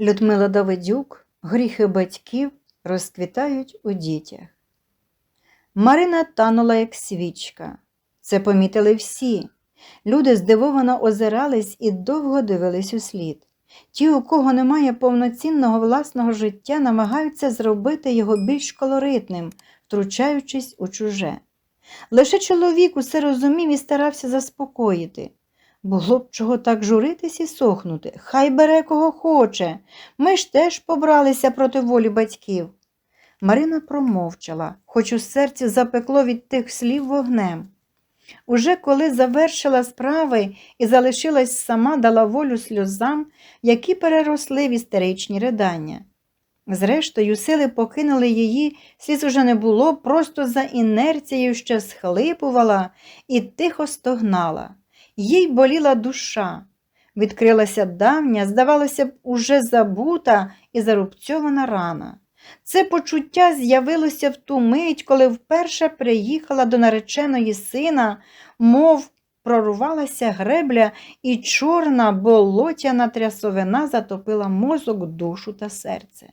Людмила Давидюк, гріхи батьків розквітають у дітях. Марина танула, як свічка. Це помітили всі. Люди здивовано озирались і довго дивились у слід. Ті, у кого немає повноцінного власного життя, намагаються зробити його більш колоритним, втручаючись у чуже. Лише чоловік усе розумів і старався заспокоїти. Було б чого так журитись і сохнути. Хай бере кого хоче. Ми ж теж побралися проти волі батьків. Марина промовчала, хоч у серці запекло від тих слів вогнем. Уже коли завершила справи і залишилась сама, дала волю сльозам, які переросли в істеричні ридання. Зрештою, сили покинули її, сліз уже не було, просто за інерцією ще схлипувала і тихо стогнала. Їй боліла душа. Відкрилася давня, здавалося б, уже забута і зарубцьована рана. Це почуття з'явилося в ту мить, коли вперше приїхала до нареченої сина, мов прорвалася гребля, і чорна болотяна трясовина затопила мозок, душу та серце.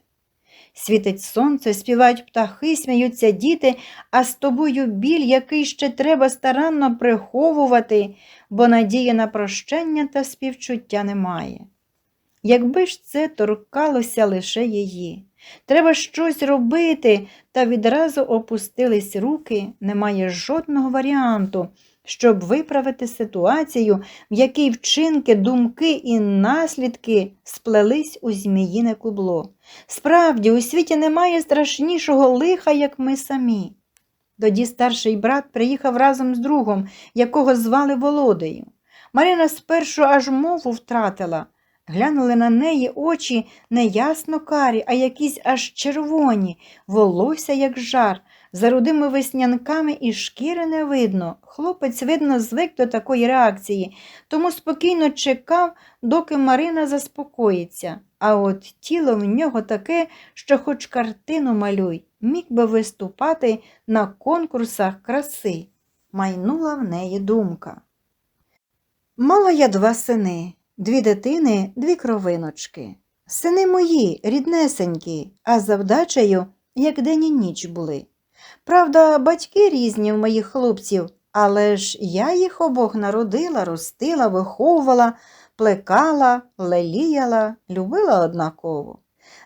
Світить сонце, співають птахи, сміються діти, а з тобою біль, який ще треба старанно приховувати, бо надії на прощення та співчуття немає. Якби ж це торкалося лише її. Треба щось робити, та відразу опустились руки, немає жодного варіанту, щоб виправити ситуацію, в якій вчинки, думки і наслідки сплелись у зміїне кубло. Справді, у світі немає страшнішого лиха, як ми самі. Тоді старший брат приїхав разом з другом, якого звали Володею. Марина спершу аж мову втратила. Глянули на неї очі не ясно карі, а якісь аж червоні, волосся, як жар, за рудими веснянками і шкіри не видно. Хлопець, видно, звик до такої реакції, тому спокійно чекав, доки Марина заспокоїться. А от тіло в нього таке, що хоч картину малюй, міг би виступати на конкурсах краси. Майнула в неї думка. Мала я два сини. Дві дитини, дві кровиночки. Сини мої, ріднесенькі, а за вдачею, як день і ніч були. Правда, батьки різні в моїх хлопців, але ж я їх обох народила, ростила, виховувала, плекала, леліяла, любила однаково.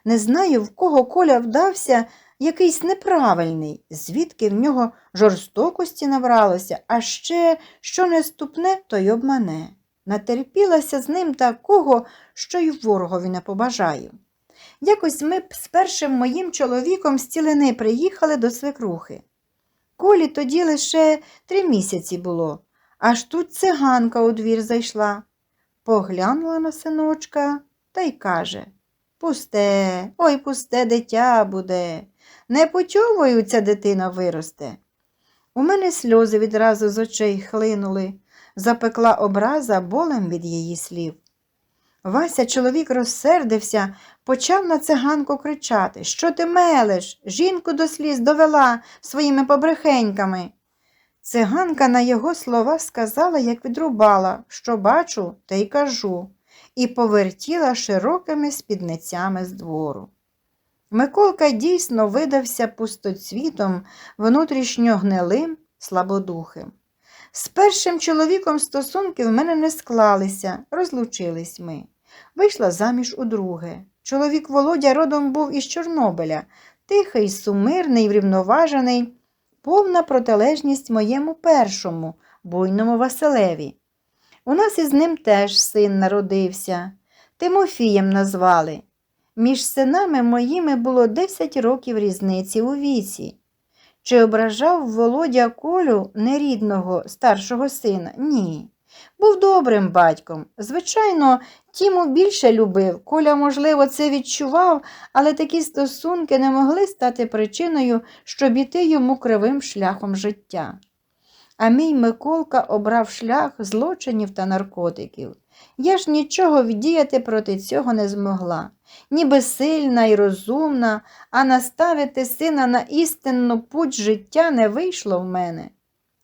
Не знаю, в кого коля вдався якийсь неправильний, звідки в нього жорстокості набралося, а ще що не ступне, то й обмане. Натерпілася з ним такого, що й ворогові не побажаю. Якось ми з першим моїм чоловіком з цілини приїхали до свекрухи. Колі тоді лише три місяці було, аж тут циганка у двір зайшла. Поглянула на синочка та й каже Пусте, ой, пусте дитя буде. Не почовою ця дитина виросте. У мене сльози відразу з очей хлинули запекла образа болем від її слів. Вася чоловік розсердився, почав на циганку кричати Що ти мелеш? Жінку до сліз довела своїми побрехеньками. Циганка на його слова сказала, як відрубала, що бачу, те й кажу, і повертіла широкими спідницями з двору. Миколка дійсно видався пустоцвітом, внутрішньо гнилим, слабодухим. З першим чоловіком стосунки в мене не склалися, розлучились ми. Вийшла заміж у друге. Чоловік Володя родом був із Чорнобиля, тихий, сумирний, врівноважений, повна протилежність моєму першому, буйному Василеві. У нас із ним теж син народився. Тимофієм назвали. Між синами моїми було 10 років різниці у віці. Чи ображав Володя Колю нерідного старшого сина? Ні. Був добрим батьком. Звичайно, Тіму більше любив. Коля, можливо, це відчував, але такі стосунки не могли стати причиною, щоб іти йому кривим шляхом життя. А мій Миколка обрав шлях злочинів та наркотиків. Я ж нічого вдіяти проти цього не змогла ніби сильна і розумна, а наставити сина на істинну путь життя не вийшло в мене.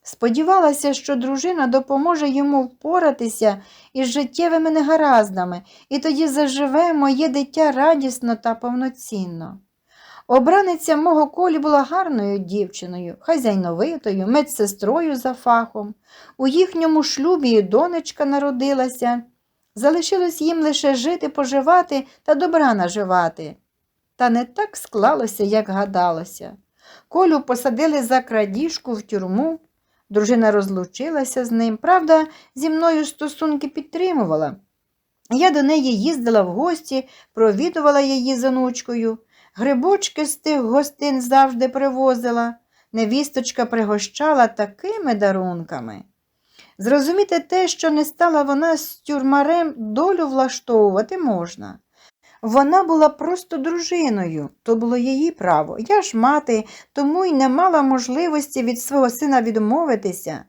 Сподівалася, що дружина допоможе йому впоратися із життєвими негараздами, і тоді заживе моє дитя радісно та повноцінно. Обраниця мого колі була гарною дівчиною, хазяйновитою, медсестрою за фахом. У їхньому шлюбі донечка народилася. Залишилось їм лише жити, поживати та добра наживати. Та не так склалося, як гадалося. Колю посадили за крадіжку в тюрму. Дружина розлучилася з ним. Правда, зі мною стосунки підтримувала. Я до неї їздила в гості, провідувала її з онучкою. Грибочки з тих гостин завжди привозила. Невісточка пригощала такими дарунками. Зрозуміти те, що не стала вона з тюрмарем, долю влаштовувати можна. Вона була просто дружиною, то було її право. Я ж мати, тому й не мала можливості від свого сина відмовитися.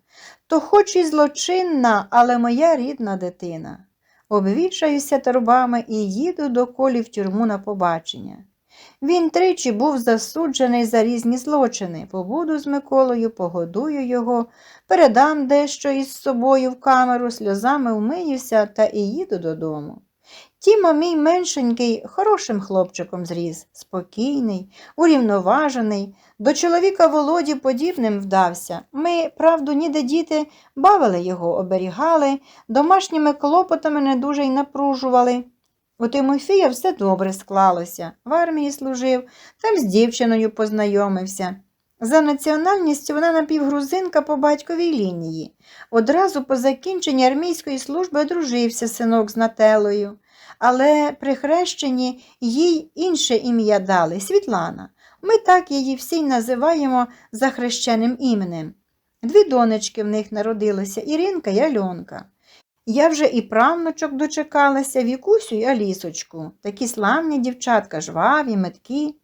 То хоч і злочинна, але моя рідна дитина. Обвішаюся торбами і їду до колі в тюрму на побачення. Він тричі був засуджений за різні злочини. Побуду з Миколою, погодую його, передам дещо із собою в камеру, сльозами вмиюся та і їду додому. Тіма, мій меншенький, хорошим хлопчиком зріс, спокійний, урівноважений, до чоловіка Володі подібним вдався. Ми, правду, ніде діти бавили його, оберігали, домашніми клопотами не дуже й напружували. У Тимофія все добре склалося, в армії служив, там з дівчиною познайомився. За національністю вона напівгрузинка по батьковій лінії. Одразу по закінченні армійської служби одружився синок з Нателою, але при хрещенні їй інше ім'я дали Світлана. Ми так її всі називаємо за хрещеним іменем. Дві донечки в них народилися Іринка й Альонка. Я вже і правнучок дочекалася Вікусю й Алісочку. Такі славні дівчатка, жваві, меткі.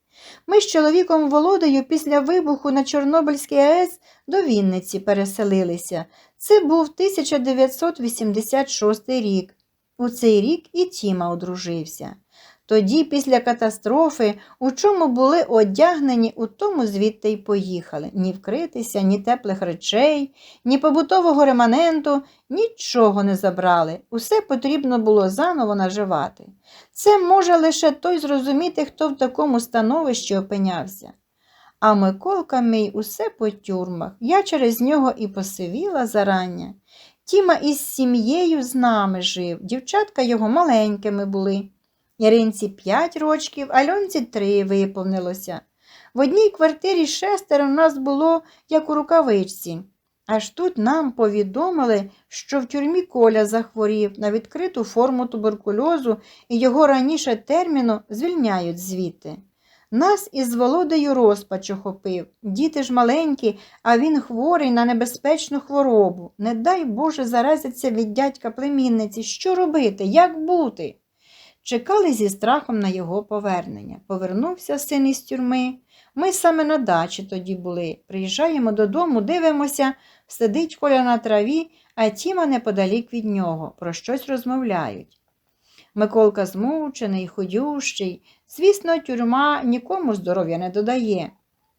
Ми з чоловіком Володою після вибуху на Чорнобильській АЕС до Вінниці переселилися. Це був 1986 рік. У цей рік і Тіма одружився. Тоді, після катастрофи, у чому були одягнені, у тому звідти й поїхали. Ні вкритися, ні теплих речей, ні побутового реманенту, нічого не забрали. Усе потрібно було заново наживати. Це може лише той зрозуміти, хто в такому становищі опинявся. А Миколка мій усе по тюрмах. Я через нього і посивіла зарання. Тіма із сім'єю з нами жив, дівчатка його маленькими були. Яринці п'ять рочків, Альонці три виповнилося. В одній квартирі шестеро в нас було, як у рукавичці. Аж тут нам повідомили, що в тюрмі Коля захворів на відкриту форму туберкульозу і його раніше терміну звільняють звідти. Нас із Володею розпач охопив. Діти ж маленькі, а він хворий на небезпечну хворобу. Не дай Боже заразиться від дядька племінниці. Що робити? Як бути? Чекали зі страхом на його повернення. Повернувся син із тюрми. Ми саме на дачі тоді були. Приїжджаємо додому, дивимося, сидить коля на траві, а Тіма неподалік від нього, про щось розмовляють. Миколка змучений, ходющий. Звісно, тюрма нікому здоров'я не додає.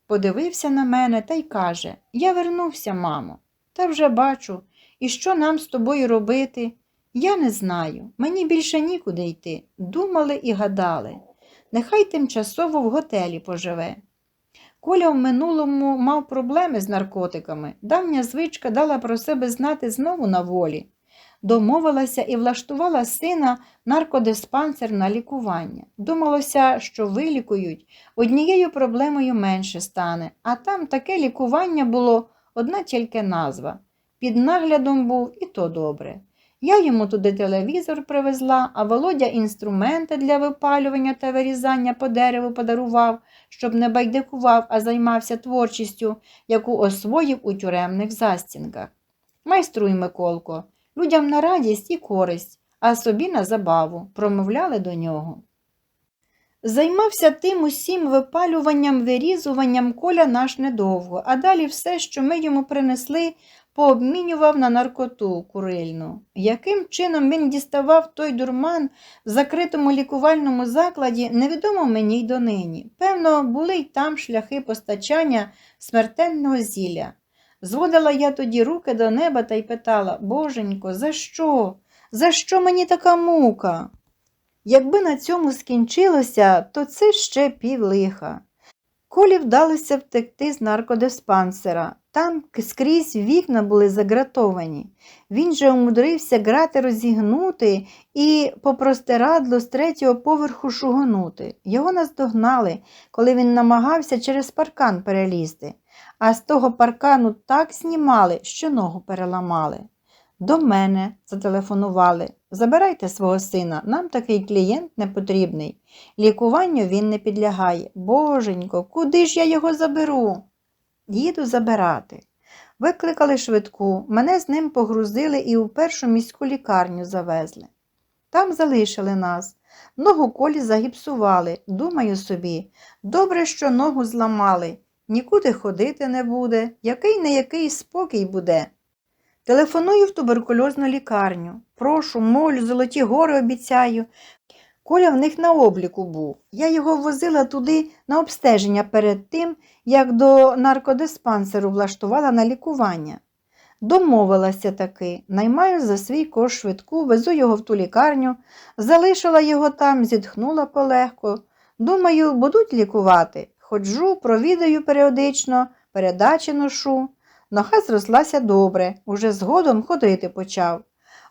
Подивився на мене та й каже Я вернувся, мамо, та вже бачу, і що нам з тобою робити? Я не знаю, мені більше нікуди йти. Думали і гадали. Нехай тимчасово в готелі поживе. Коля в минулому мав проблеми з наркотиками. Давня звичка дала про себе знати знову на волі. Домовилася і влаштувала сина наркодиспансер на лікування. Думалося, що вилікують, однією проблемою менше стане, а там таке лікування було одна тільки назва. Під наглядом був і то добре. Я йому туди телевізор привезла, а Володя інструменти для випалювання та вирізання по дереву подарував, щоб не байдикував, а займався творчістю, яку освоїв у тюремних застінках. Майструй, Миколко, людям на радість і користь, а собі на забаву, промовляли до нього. Займався тим усім випалюванням, вирізуванням коля наш недовго, а далі все, що ми йому принесли, пообмінював на наркоту курильну. Яким чином він діставав той дурман в закритому лікувальному закладі, невідомо мені й донині. Певно, були й там шляхи постачання смертельного зілля. Зводила я тоді руки до неба та й питала Боженько, за що? За що мені така мука? Якби на цьому скінчилося, то це ще пів лиха. Колі вдалося втекти з наркодиспансера. Там скрізь вікна були загратовані. Він же умудрився грати розігнути і по простирадлу з третього поверху шугонути. Його наздогнали, коли він намагався через паркан перелізти, а з того паркану так знімали, що ногу переламали. До мене зателефонували. Забирайте свого сина, нам такий клієнт не потрібний. Лікуванню він не підлягає. Боженько, куди ж я його заберу? Їду забирати. Викликали швидку, мене з ним погрузили і у першу міську лікарню завезли. Там залишили нас. Ногу колі загіпсували. Думаю собі, добре, що ногу зламали. Нікуди ходити не буде, який не який спокій буде. Телефоную в туберкульозну лікарню. Прошу, молю, золоті гори обіцяю. Коля в них на обліку був. Я його возила туди на обстеження перед тим, як до наркодиспансеру влаштувала на лікування. Домовилася таки, наймаю за свій кошт швидку, везу його в ту лікарню, залишила його там, зітхнула полегко. Думаю, будуть лікувати. Ходжу, провідаю періодично, передачі ношу. Нога зрослася добре, уже згодом ходити почав.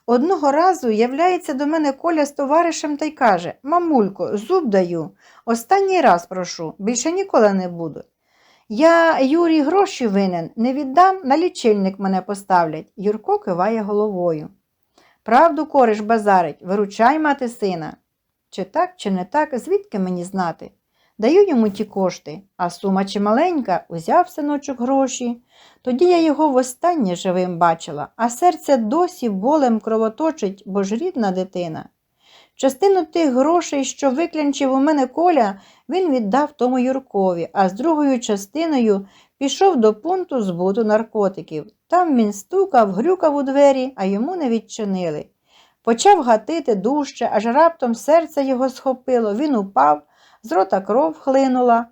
Одного разу являється до мене Коля з товаришем та й каже Мамулько, зуб даю, останній раз прошу, більше ніколи не буду. Я Юрій гроші винен, не віддам, на лічильник мене поставлять. Юрко киває головою. Правду кориш базарить, виручай мати сина. Чи так, чи не так, звідки мені знати? Даю йому ті кошти, а сума чималенька, узяв синочок гроші. Тоді я його востаннє живим бачила, а серце досі болем кровоточить, бо ж рідна дитина. Частину тих грошей, що виклянчив у мене коля, він віддав тому Юркові, а з другою частиною пішов до пункту збуту наркотиків. Там він стукав, грюкав у двері, а йому не відчинили. Почав гатити дужче, аж раптом серце його схопило, він упав, з рота кров хлинула.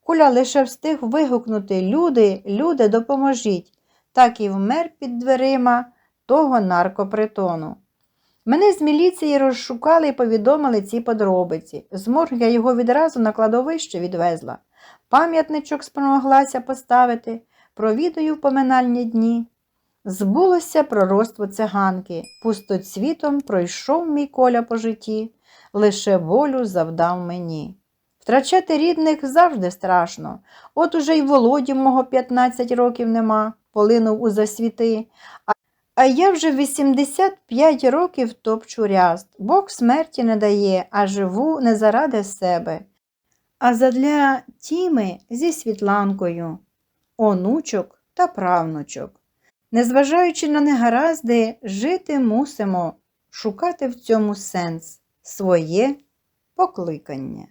Куля лише встиг вигукнути Люди, люди, допоможіть. Так і вмер під дверима того наркопритону. Мене з міліції розшукали і повідомили ці подробиці. З я його відразу на кладовище відвезла. Пам'ятничок спромоглася поставити, провідаю в поминальні дні. Збулося пророцтво циганки, пустоцвітом пройшов мій коля по житті, лише болю завдав мені. Втрачати рідних завжди страшно. От уже й володі мого 15 років нема, полинув у засвіти. А, я вже 85 років топчу ряст. Бог смерті не дає, а живу не заради себе. А задля тіми зі світланкою, онучок та правнучок. Незважаючи на негаразди, жити мусимо, шукати в цьому сенс, своє покликання.